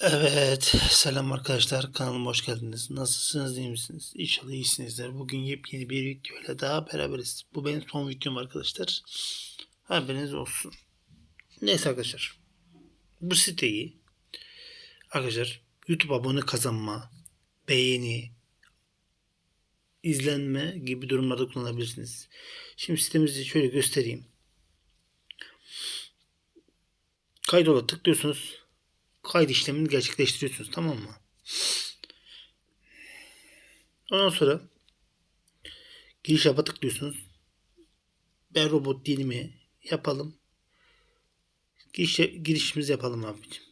Evet, selam arkadaşlar. Kanalıma hoş geldiniz. Nasılsınız, iyi misiniz? İnşallah iyisinizdir. Bugün yepyeni bir videoyla daha beraberiz. Bu benim son videom arkadaşlar. Haberiniz olsun. Neyse arkadaşlar. Bu siteyi arkadaşlar YouTube abone kazanma, beğeni, izlenme gibi durumlarda kullanabilirsiniz. Şimdi sitemizi şöyle göstereyim. Kaydola tıklıyorsunuz kayıt işlemini gerçekleştiriyorsunuz tamam mı? Ondan sonra giriş yapa tıklıyorsunuz. Ben robot dilimi yapalım. Giriş, girişimizi yapalım abicim.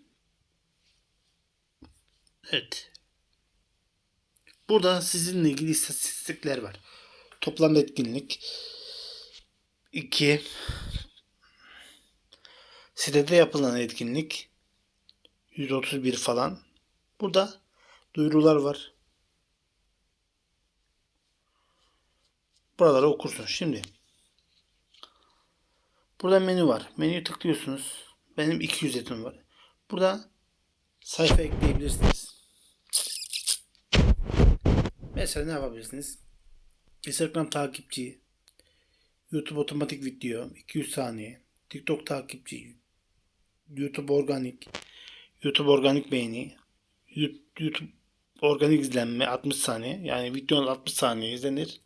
Evet. Burada sizinle ilgili istatistikler var. Toplam etkinlik 2 sitede yapılan etkinlik 131 falan. Burada duyurular var. Buraları okursun. Şimdi burada menü var. Menüyü tıklıyorsunuz. Benim 200 etim var. Burada sayfa ekleyebilirsiniz. Mesela ne yapabilirsiniz? Instagram takipçi, YouTube otomatik video 200 saniye, TikTok takipçi, YouTube organik, YouTube organik beğeni, YouTube organik izlenme 60 saniye. Yani videonun 60 saniye izlenir.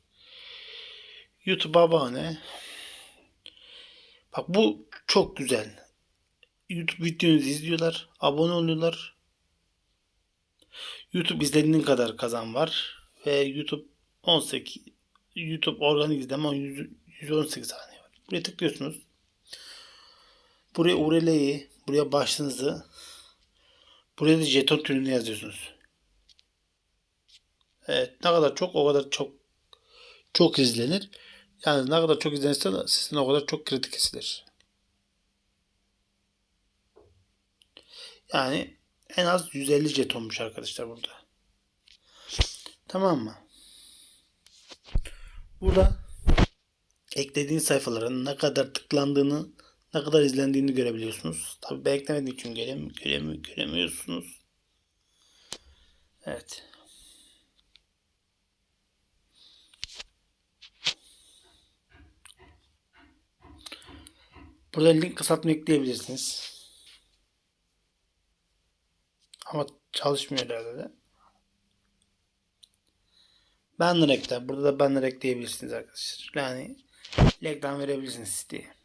YouTube abone. Bak bu çok güzel. YouTube videonuzu izliyorlar. Abone oluyorlar. YouTube izlediğin kadar kazan var. Ve YouTube 18 YouTube organik izleme 100, 118 saniye var. Buraya tıklıyorsunuz. Buraya URL'yi, buraya başlığınızı Buraya da jeton türünü yazıyorsunuz. Evet ne kadar çok o kadar çok çok izlenir. Yani ne kadar çok izlenirse sizin o kadar çok kritik kesilir. Yani en az 150 jetonmuş arkadaşlar burada. Tamam mı? Burada eklediğin sayfaların ne kadar tıklandığını ne kadar izlendiğini görebiliyorsunuz. Tabi ben için görem, görem, göremiyorsunuz. Evet. Burada link kısaltma ekleyebilirsiniz. Ama çalışmıyor herhalde. Banner ekle. Burada da banner ekleyebilirsiniz arkadaşlar. Yani reklam verebilirsiniz siteye.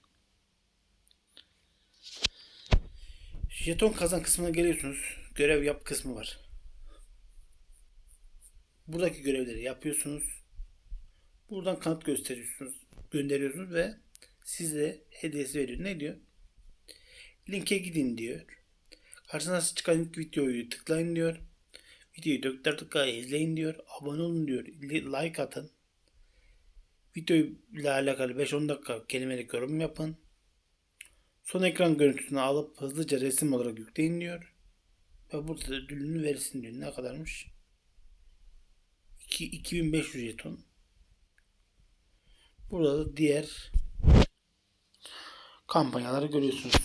Jeton kazan kısmına geliyorsunuz. Görev yap kısmı var. Buradaki görevleri yapıyorsunuz. Buradan kanıt gösteriyorsunuz. Gönderiyorsunuz ve size hediyesi veriyor. Ne diyor? Linke gidin diyor. Karşına çıkan ilk videoyu tıklayın diyor. Videoyu 4 dakika izleyin diyor. Abone olun diyor. Like atın. Videoyla alakalı 5-10 dakika kelimelik yorum yapın. Son ekran görüntüsünü alıp hızlıca resim olarak yükleyin diyor. Ve burada da ödülünü versin diyor. Ne kadarmış? 2, 2500 jeton. Burada da diğer kampanyaları görüyorsunuz.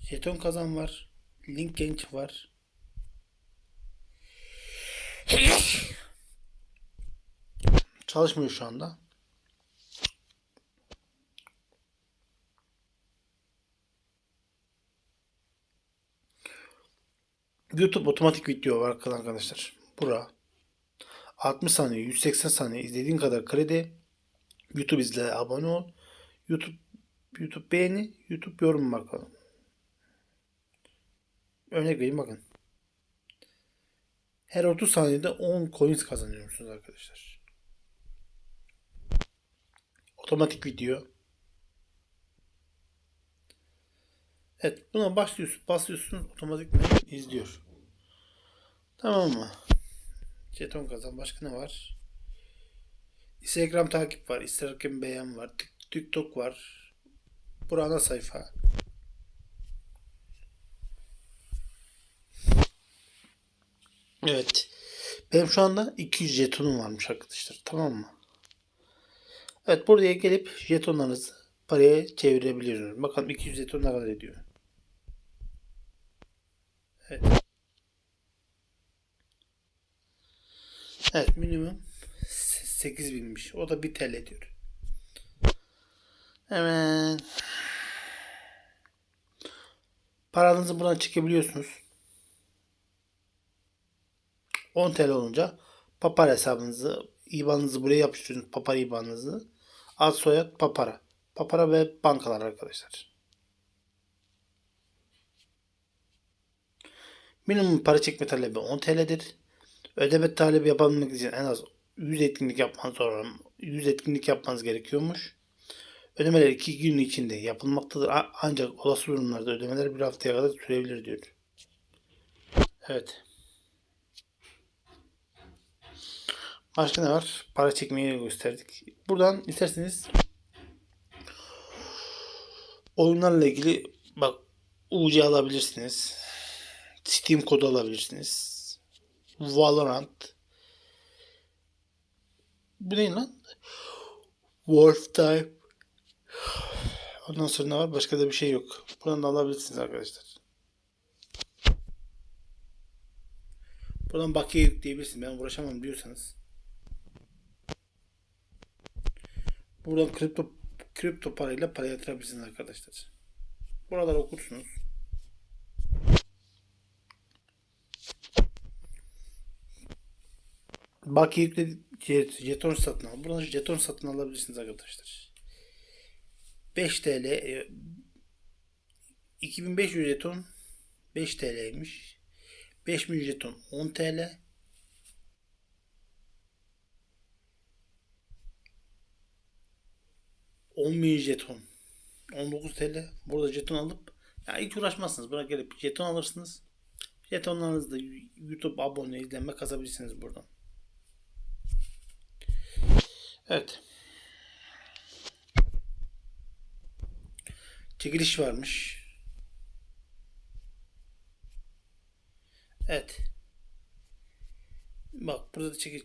Jeton kazan var. Link genç var. Çalışmıyor şu anda. YouTube otomatik video var arkadaşlar. Bura. 60 saniye, 180 saniye izlediğin kadar kredi. YouTube izle, abone ol. YouTube YouTube beğeni, YouTube yorum bakalım. Örnek vereyim bakın. Her 30 saniyede 10 coins kazanıyorsunuz arkadaşlar. Otomatik video. Evet buna başlıyorsun, basıyorsunuz otomatik izliyor. Tamam mı? Jeton kazan başka ne var? Instagram takip var, Instagram beğen var, TikTok var. Burada sayfa. Evet. Benim şu anda 200 jetonum varmış arkadaşlar. Tamam mı? Evet buraya gelip jetonlarınızı paraya çevirebiliyorsunuz. Bakalım 200 jeton ne kadar ediyor. Evet. Evet minimum 8000'miş. O da 1 TL diyor. Hemen paranızı buradan çekebiliyorsunuz. 10 TL olunca papara hesabınızı IBAN'ınızı buraya yapıştırıyorsunuz. Papara IBAN'ınızı. Ad soyad papara. Papara ve bankalar arkadaşlar. Minimum para çekme talebi 10 TL'dir. Ödeme talebi yapabilmek için en az 100 etkinlik yapmanız zor. 100 etkinlik yapmanız gerekiyormuş. Ödemeler 2 gün içinde yapılmaktadır. Ancak olası durumlarda ödemeler bir haftaya kadar sürebilir diyor. Evet. Başka ne var? Para çekmeyi gösterdik. Buradan isterseniz oyunlarla ilgili bak UC alabilirsiniz. Steam kodu alabilirsiniz. Valorant. Bu ne lan? Wolf Type. Ondan sonra ne var? Başka da bir şey yok. Buradan da alabilirsiniz arkadaşlar. Buradan bakiye yükleyebilirsiniz. Ben uğraşamam diyorsanız. Buradan kripto kripto parayla para yatırabilirsiniz arkadaşlar. Buraları okursunuz. Bakiye yükle jet- jeton satın al. Buradan jeton satın alabilirsiniz arkadaşlar. 5 TL e, 2500 jeton 5 TL'ymiş. 5000 jeton 10 TL. On bin jeton 19 TL. Burada jeton alıp ya hiç uğraşmazsınız. Buraya gelip jeton alırsınız. Jetonlarınızda YouTube abone izlenme kazabilirsiniz buradan. Evet. Çekiliş varmış. Evet. Bak burada da çekiş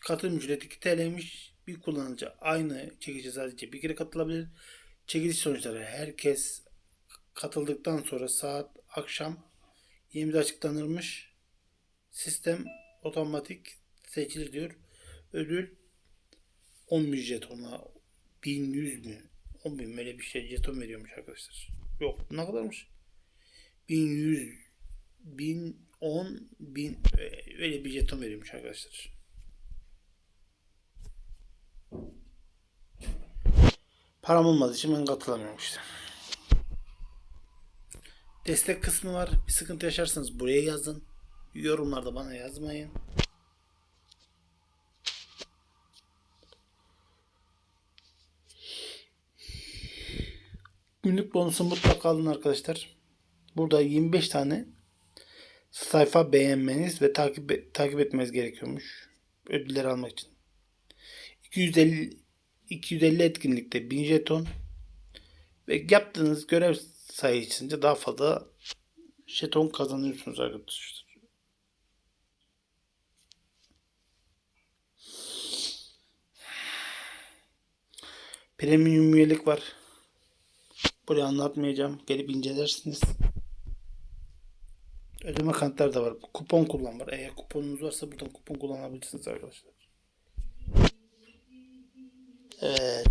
katılım ücreti 2 TL'ymiş. Bir kullanıcı aynı çekişe sadece bir kere katılabilir. Çekiliş sonuçları herkes katıldıktan sonra saat akşam 20'de açıklanırmış. Sistem otomatik seçilir diyor. Ödül 10 bin jetona 1100 mü? 10 bin böyle bir şey jeton veriyormuş arkadaşlar. Yok ne kadarmış? 1100 1000 10 bin e, öyle bir jeton veriyormuş arkadaşlar. Param olmadığı için ben katılamıyorum işte. Destek kısmı var. Bir sıkıntı yaşarsanız buraya yazın. Yorumlarda bana yazmayın. Günlük bonusu mutlaka alın arkadaşlar. Burada 25 tane sayfa beğenmeniz ve takip takip etmeniz gerekiyormuş. Ödülleri almak için. 250 250 etkinlikte 1000 jeton ve yaptığınız görev sayısınca daha fazla jeton kazanıyorsunuz arkadaşlar. Premium üyelik var. Buraya anlatmayacağım. Gelip incelersiniz. Ödeme kartları da var. Kupon kullan var. Eğer kuponunuz varsa buradan kupon kullanabilirsiniz arkadaşlar. Evet.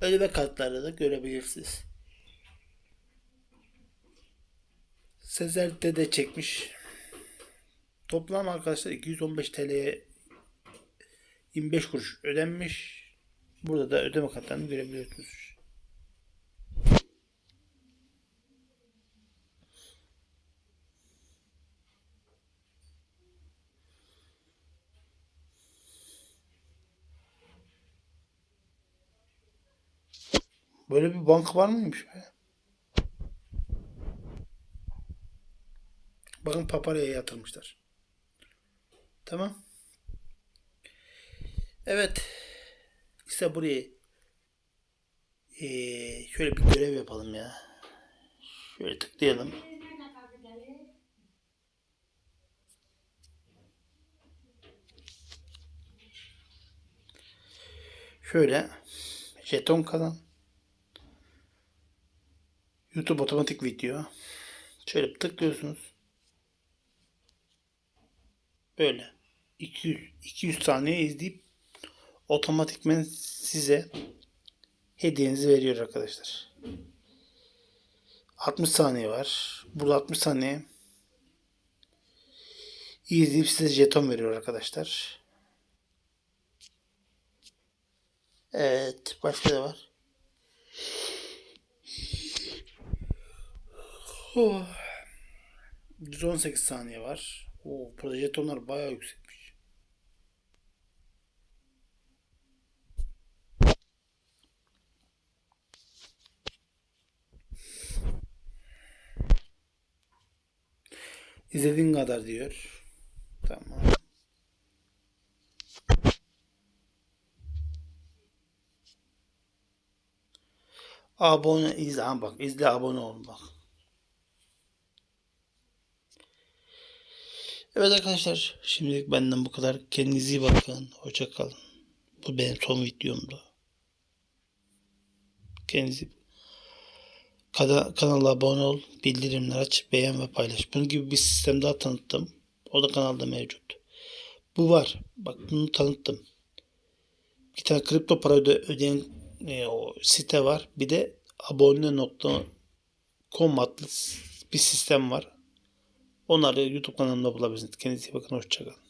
Ödeme kartları da görebilirsiniz. Sezer Dede çekmiş. Toplam arkadaşlar 215 TL'ye 25 kuruş ödenmiş. Burada da ödeme kartlarını görebiliyorsunuz. Böyle bir banka var mıymış be? Bakın paparaya yatırmışlar. Tamam. Evet. İşte buraya ee, şöyle bir görev yapalım ya. Şöyle tıklayalım. Şöyle jeton kazan. YouTube otomatik video. Şöyle tıklıyorsunuz. Böyle 200 200 saniye izleyip otomatikmen size hediyenizi veriyor arkadaşlar. 60 saniye var. Burada 60 saniye izleyip size jeton veriyor arkadaşlar. Evet. Başka da var. Oh. 118 saniye var. Oo, burada bayağı yüksekmiş. İzlediğin kadar diyor. Tamam. Abone izle. Bak izle abone ol bak. Evet arkadaşlar şimdilik benden bu kadar. Kendinize iyi bakın. Hoşça kalın. Bu benim son videomdu. Kendinize Kana- kanala abone ol, bildirimler aç, beğen ve paylaş. Bunun gibi bir sistem daha tanıttım. O da kanalda mevcut. Bu var. Bak bunu tanıttım. Bir tane kripto para öde, ödeyen e, o site var. Bir de abone.com adlı bir sistem var. Onları YouTube kanalımda bulabilirsiniz. Kendinize iyi bakın. Hoşçakalın.